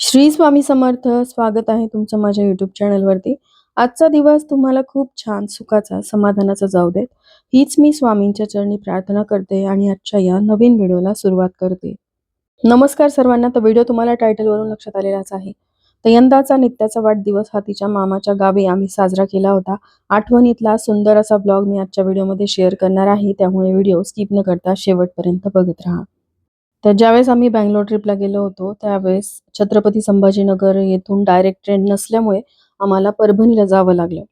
श्री स्वामी समर्थ स्वागत आहे तुमचं माझ्या युट्यूब चॅनलवरती आजचा दिवस तुम्हाला खूप छान सुखाचा समाधानाचा जाऊ देत. हीच मी स्वामींच्या चरणी प्रार्थना करते आणि आजच्या या नवीन व्हिडिओला सुरुवात करते. नमस्कार सर्वांना तर व्हिडिओ तुम्हाला टायटलवरून लक्षात आलेलाच आहे. तर यंदाचा नित्याचा वाढदिवस हा तिच्या मामाच्या गावी आम्ही साजरा केला होता. आठवणीतला सुंदर असा ब्लॉग मी आजच्या व्हिडिओमध्ये शेअर करणार आहे. त्यामुळे व्हिडिओ स्किप न करता शेवटपर्यंत बघत राहा. तर ज्यावेळेस आम्ही बँगलोर ट्रिपला गेलो होतो त्यावेळेस छत्रपती संभाजीनगर येथून डायरेक्ट ट्रेन नसल्यामुळे आम्हाला परभणीला जावं लागलं.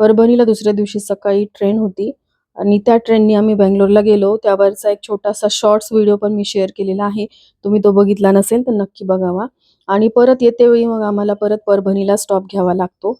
परभणीला दुसऱ्या दिवशी सकाळी ट्रेन होती आणि त्या ट्रेननी आम्ही बँगलोरला गेलो. त्यावरचा एक छोटासा शॉर्ट्स व्हिडिओ पण मी शेअर केलेला आहे. तुम्ही तो बघितला नसेल तर नक्की बघावा. आणि परत येते वेळी मग आम्हाला परत परभणीला स्टॉप घ्यावा लागतो.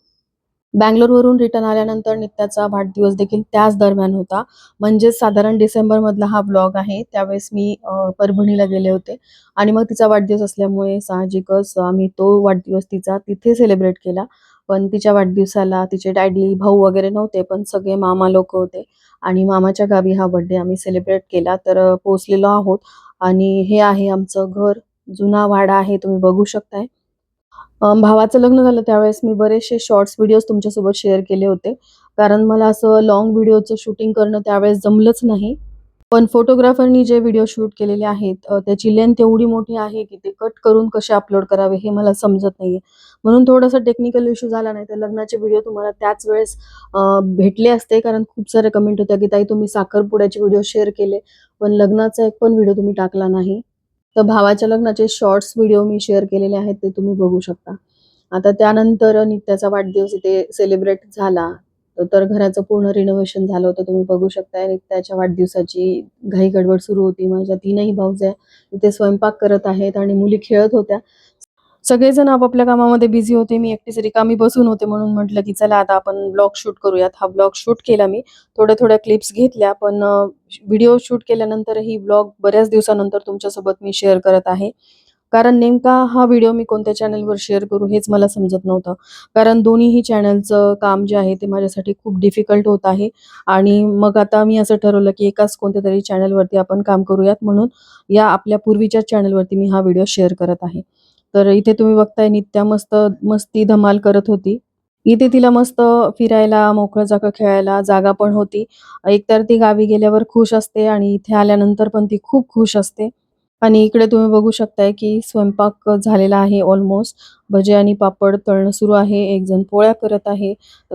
बँगलोरवरून रिटर्न आल्यानंतर नित्याचा वाढदिवस देखील त्याच दरम्यान होता. म्हणजेच साधारण डिसेंबर मधला हा ब्लॉग आहे. त्यावेळेस मी परभणीला गेले होते. आणि मग तिचा वाढदिवस असल्यामुळे साहजिकच आम्ही तो वाढदिवस तिचा तिथे सेलिब्रेट केला. पण तिच्या वाढदिवसाला तिचे डॅडी भाऊ वगैरे नव्हते पण सगळे मामा लोक होते. आणि मामाच्या गावी हा बर्थडे आम्ही सेलिब्रेट केला. तर पोहोचलेलो आहोत. आणि हे आहे आमचं घर. जुना वाडा आहे तुम्ही बघू शकताय. भावाचं लग्न झालं त्यावेळेस मी बरेचसे शॉर्ट्स व्हिडिओज तुमच्यासोबत शेअर केले होते. कारण मला असं लॉंग व्हिडिओचं शूटिंग करणं त्यावेळेस जमलंच नाही. पण फोटोग्राफरनी जे व्हिडिओ शूट केलेले आहेत त्याची लेंथ एवढी मोठी आहे की ते कट करून कसे अपलोड करावे हे मला समजत नाहीये. म्हणून थोडासा टेक्निकल इश्यू झाला नाही तर लग्नाचे व्हिडिओ तुम्हाला त्याच वेळेस भेटले असते. कारण खूप सारे कमेंट होत्या की ताई तुम्ही साखरपुड्याचे व्हिडिओ शेअर केले पण लग्नाचा एक पण व्हिडिओ तुम्ही टाकला नाही. तर भावाच्या लग्नाचे शॉर्ट्स व्हिडिओ मी शेअर केलेले आहेत ते तुम्ही बघू शकता. आता त्यानंतर नित्याचा वाढदिवस इथे सेलिब्रेट झाला. तर- घराचं पूर्ण रिनोव्हेशन झालं होतं तुम्ही बघू शकताय. नित्याच्या वाढदिवसाची घाई गडबड सुरू होती. माझ्या तीनही भाऊजे इथे स्वयंपाक करत आहेत आणि मुली खेळत होत्या. सगळेजण आपापल्या कामामध्ये बिझी होते. मी एकटीच रिकामी बसून होते म्हणून म्हटलं की चला आता आपण ब्लॉग शूट करूयात. हा ब्लॉग शूट केला मी. थोड्या थोड्या क्लिप्स घेतल्या पण व्हिडिओ शूट केल्यानंतरही ब्लॉग बऱ्याच दिवसानंतर तुमच्यासोबत मी शेअर करत आहे. कारण नेमका हा व्हिडिओ मी कोणत्या चॅनलवर शेअर करू हेच मला समजत नव्हतं. कारण दोन्हीही चॅनलचं काम जे आहे ते माझ्यासाठी खूप डिफिकल्ट होत आहे. आणि मग आता मी असं ठरवलं की एकाच कोणत्या तरी चॅनलवरती आपण काम करूयात म्हणून या आपल्या पूर्वीच्या चॅनलवरती मी हा व्हिडिओ शेअर करत आहे. तर इथे तुम्ही बघताय नित्या मस्त मस्ती धमाल करत होती. इथे तिला मस्त फिरायला मोकळं जागा खेळायला जागा पण होती. एकतर ती गावी गेल्यावर खुश असते आणि इथे आल्यानंतर पण ती खूप खुश असते. आणि इकडे तुम्ही बघू शकताय की स्वयंपाक झालेला आहे ऑलमोस्ट भजे आणि पापड तळणं सुरू आहे. एक जण पोळ्या करत आहे.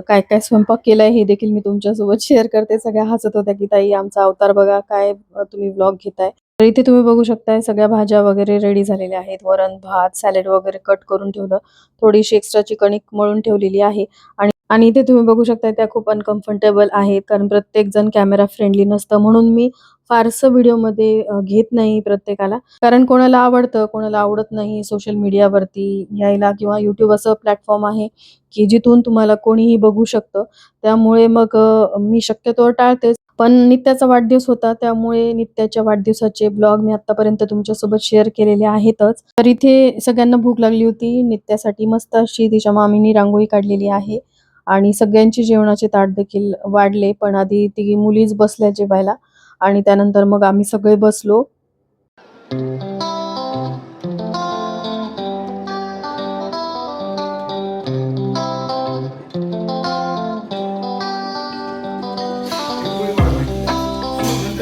काय काय स्वयंपाक केलाय हे देखील मी तुमच्यासोबत शेअर करते. सगळ्या हसत होत्या की ताई आमचा अवतार बघा. काय तुम्ही व्लॉग घेताय? तर इथे तुम्ही बघू शकताय सगळ्या भाज्या वगैरे रेडी झालेल्या आहेत. वरण भात सॅलेड वगैरे कट करून ठेवलं. थोडीशी एक्स्ट्राची कणिक मळून ठेवलेली आहे. आणि आणि इथे तुम्ही बघू शकताय त्या खूप अनकम्फर्टेबल आहेत. कारण प्रत्येक जण कॅमेरा फ्रेंडली नसतं. म्हणून मी फारसं व्हिडिओमध्ये घेत नाही प्रत्येकाला. कारण कोणाला आवडतं कोणाला आवडत नाही सोशल मीडियावरती यायला किंवा युट्यूब असं प्लॅटफॉर्म आहे की जिथून तुम्हाला कोणीही बघू शकतं. त्यामुळे मग मी शक्यतोवर टाळतेच. पण नित्याचा वाढदिवस होता त्यामुळे नित्याच्या वाढदिवसाचे ब्लॉग मी आतापर्यंत तुमच्यासोबत शेअर केलेले आहेतच. तर इथे सगळ्यांना भूक लागली होती नित्यासाठी मस्त अशी तिच्या मामीनी रांगोळी काढलेली आहे आणि सगळ्यांची जेवणाचे ताट देखील वाढले पण आधी ती मुलीच बसल्या जेवायला आणि त्यानंतर मग आम्ही सगळे बसलो.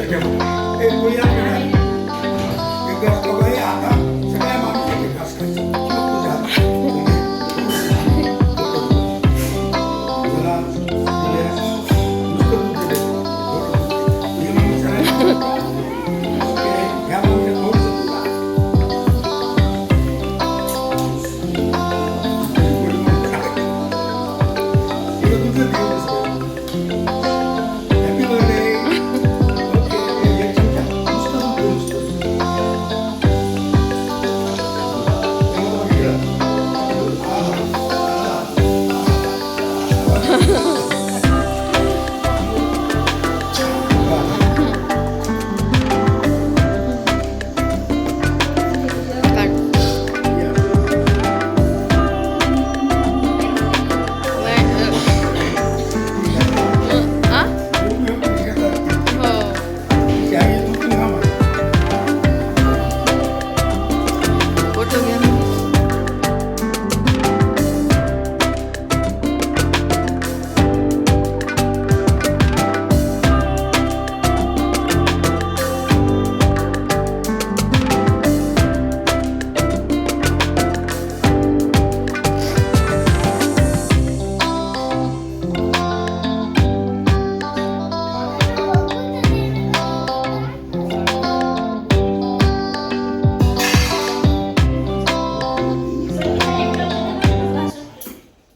नंतर ठेवू. ते पोळी आज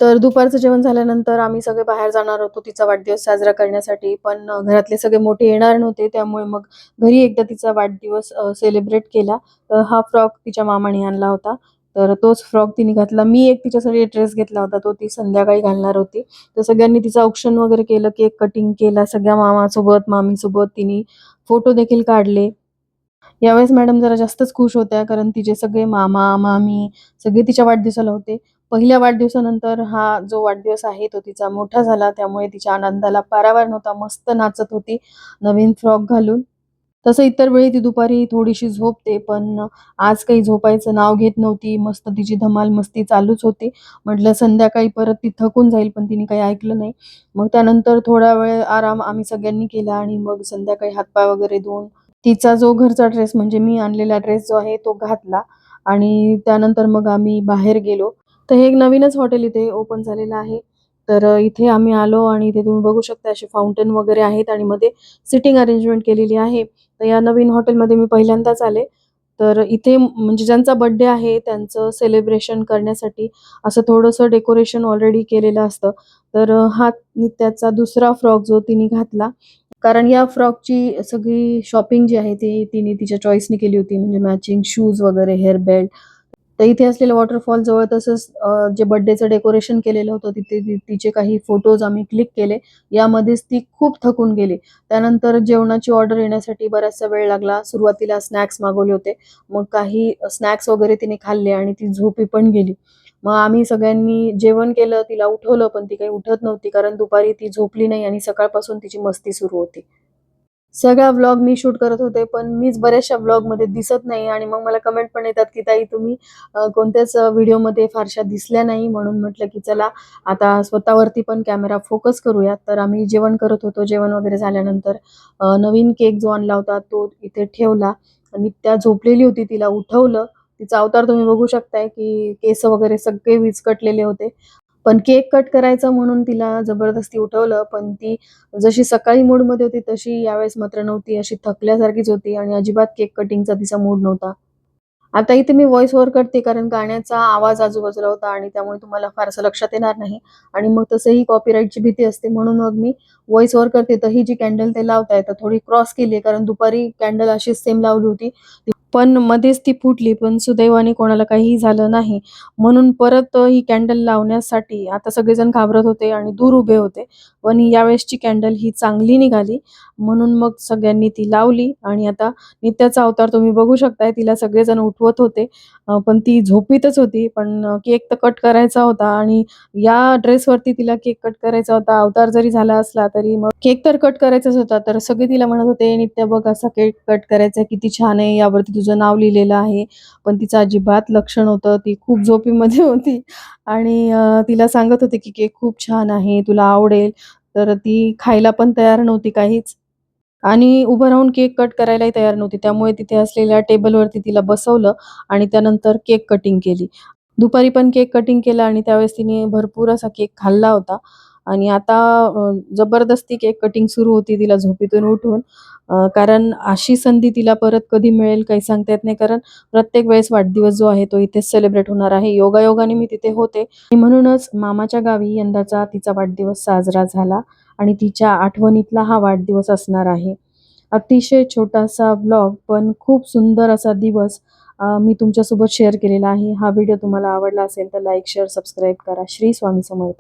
तर दुपारचं जेवण झाल्यानंतर आम्ही सगळे बाहेर जाणार होतो तिचा वाढदिवस साजरा करण्यासाठी. पण घरातले सगळे मोठे येणार नव्हते त्यामुळे मग घरी एकदा तिचा वाढदिवस सेलिब्रेट केला. तर हा फ्रॉक तिच्या मामाने आणला होता. तर तोच फ्रॉक तिने घातला. मी एक तिच्यासाठी ड्रेस घेतला होता तो ती संध्याकाळी घालणार होती. तर सगळ्यांनी तिचं औक्षण वगैरे केलं केक कटिंग केला सगळ्या मामासोबत मामीसोबत तिने फोटो देखील काढले. यावेळेस मॅडम जरा जास्तच खुश होत्या कारण तिचे सगळे मामा मामी सगळे तिच्या वाढदिवसाला होते. पहिल्या वाढदिवसानंतर हा जो वाढदिवस आहे तो तिचा मोठा झाला. त्यामुळे तिच्या आनंदाला पारावार नव्हता. मस्त नाचत होती. नवीन फ्रॉक घालून. तसं इतर वेळी ती दुपारी थोडीशी झोपते पण आज काही झोपायचं नाव घेत नव्हती. मस्त तिची धमाल मस्ती चालूच होती. म्हटलं संध्याकाळी परत ती थकून जाईल पण तिने काही ऐकलं नाही. मग त्यानंतर थोडा वेळ आराम आम्ही सगळ्यांनी केला आणि मग संध्याकाळी हातपाय वगैरे धुवून तिचा जो घरचा ड्रेस म्हणजे मी आणलेला ड्रेस जो आहे तो घातला. आणि त्यानंतर मग आम्ही बाहेर गेलो. तर हे एक नवीनच हॉटेल इथे ओपन झालेलं आहे. तर इथे आम्ही आलो आणि इथे तुम्ही बघू शकता असे फाउंटेन वगैरे आहेत आणि मध्ये सिटिंग अरेंजमेंट केलेली आहे. तर या नवीन हॉटेलमध्ये मी पहिल्यांदाच आले. तर इथे म्हणजे ज्यांचा बर्थडे आहे त्यांचं सेलिब्रेशन करण्यासाठी असं थोडंसं डेकोरेशन ऑलरेडी केलेलं असतं. तर हा त्याचा दुसरा फ्रॉक जो तिने घातला. कारण या फ्रॉकची सगळी शॉपिंग जी आहे ती तिने तिच्या चॉईसने केली होती. म्हणजे मॅचिंग शूज वगैरे हेअर बेल्ट तर इथे असलेलं वॉटरफॉल जवळ तसंच जे बर्थडेचं डेकोरेशन केलेलं होतं तिथे तिचे काही फोटोज आम्ही क्लिक केले. यामध्येच ती खूप थकून गेली. त्यानंतर जेवणाची ऑर्डर येण्यासाठी बराचसा वेळ लागला. सुरुवातीला स्नॅक्स मागवले होते. मग काही स्नॅक्स वगैरे तिने खाल्ले आणि ती झोपी पण गेली. मग आम्ही सगळ्यांनी जेवण केलं तिला उठवलं पण ती काही उठत नव्हती कारण दुपारी ती झोपली नाही आणि सकाळपासून तिची मस्ती सुरू होती. सगळा व्लॉग मी शूट करत होते पण मीच बऱ्याचशा व्लॉगमध्ये दिसत नाही आणि मग मला कमेंट पण येतात की ताई तुम्ही कोणत्याच व्हिडिओमध्ये फारशा दिसल्या नाही. म्हणून म्हटलं की चला आता स्वतःवरती पण कॅमेरा फोकस करूया. तर आम्ही जेवण करत होतो जेवण वगैरे झाल्यानंतर नवीन केक जो आणला होता तो इथे ठेवला आणि त्या झोपलेली होती तिला उठवलं. तिचा अवतार तुम्ही बघू शकताय की केस वगैरे सगळे विचकटलेले होते. पण केक कट करायचा म्हणून तिला जबरदस्ती उठवलं पण ती जशी सकाळी मूडमध्ये होती तशी यावेळेस मात्र नव्हती अशी थकल्यासारखीच होती आणि अजिबात केक कटिंगचा तिचा मूड नव्हता. आता इथे मी व्हॉइस ओव्हर करते कारण गाण्याचा आवाज आजूबाजूला होता आणि त्यामुळे तुम्हाला फारसं लक्षात येणार नाही आणि मग तसंही कॉपीराईटची भीती असते म्हणून मग मी व्हॉइस ओव्हर करते. तर ही जी कॅन्डल ते लावताय तर थोडी क्रॉस केली आहे कारण दुपारी कॅन्डल अशीच सेम लावली होती. पण मध्येच ती फुटली पण सुदैवाने कोणाला काहीही झालं नाही. म्हणून परत ही कॅन्डल लावण्यासाठी आता सगळेजण घाबरत होते आणि दूर उभे होते. पण यावेळेसची कॅन्डल ही चांगली निघाली. म्हणून मग सगळ्यांनी ती लावली आणि आता नित्याचा अवतार तुम्ही बघू शकताय तिला सगळेजण उठवत होते. पण ती झोपीतच होती पण केक तर कट करायचा होता आणि या ड्रेसवरती तिला केक कट करायचा होता. अवतार जरी झाला असला तरी मग केक तर कट करायचाच होता तर सगळे तिला म्हणत होते नित्या बघ असा केक कट करायचा किती छान आहे यावरती तुझं नाव लिहिलेलं आहे. पण तिचं अजिबात लक्षण नव्हतं ती खूप झोपीमध्ये होती. आणि तिला सांगत होते की केक खूप छान आहे तुला आवडेल. तर ती खायला पण तयार नव्हती काहीच. आणि उभं राहून केक कट करायलाही तयार नव्हती. त्यामुळे तिथे असलेल्या टेबलवरती तिला बसवलं आणि त्यानंतर केक कटिंग केली. दुपारी पण केक कटिंग केला आणि त्यावेळेस तिने भरपूर असा केक खाल्ला होता. आणि आता जबरदस्ती केक कटिंग सुरू होती तिला झोपेतून उठून. कारण अशी संधी तिला परत कधी मिळेल काही सांगता येत नाही. कारण प्रत्येक वेळेस वाढदिवस जो आहे तो इथेच सेलिब्रेट होणार आहे. योगायोगाने मी तिथे होते. म्हणूनच मामाच्या गावी यंदाचा तिचा वाढदिवस साजरा झाला आणि तिच्या आठवणीतला हा वाढदिवस असणार आहे. अतिशय छोटासा ब्लॉग पण खूप सुंदर असा दिवस मी तुमच्यासोबत शेअर केलेला आहे. हा व्हिडिओ तुम्हाला आवडला असेल तर लाईक शेअर सबस्क्राईब करा. श्री स्वामी समर्थ.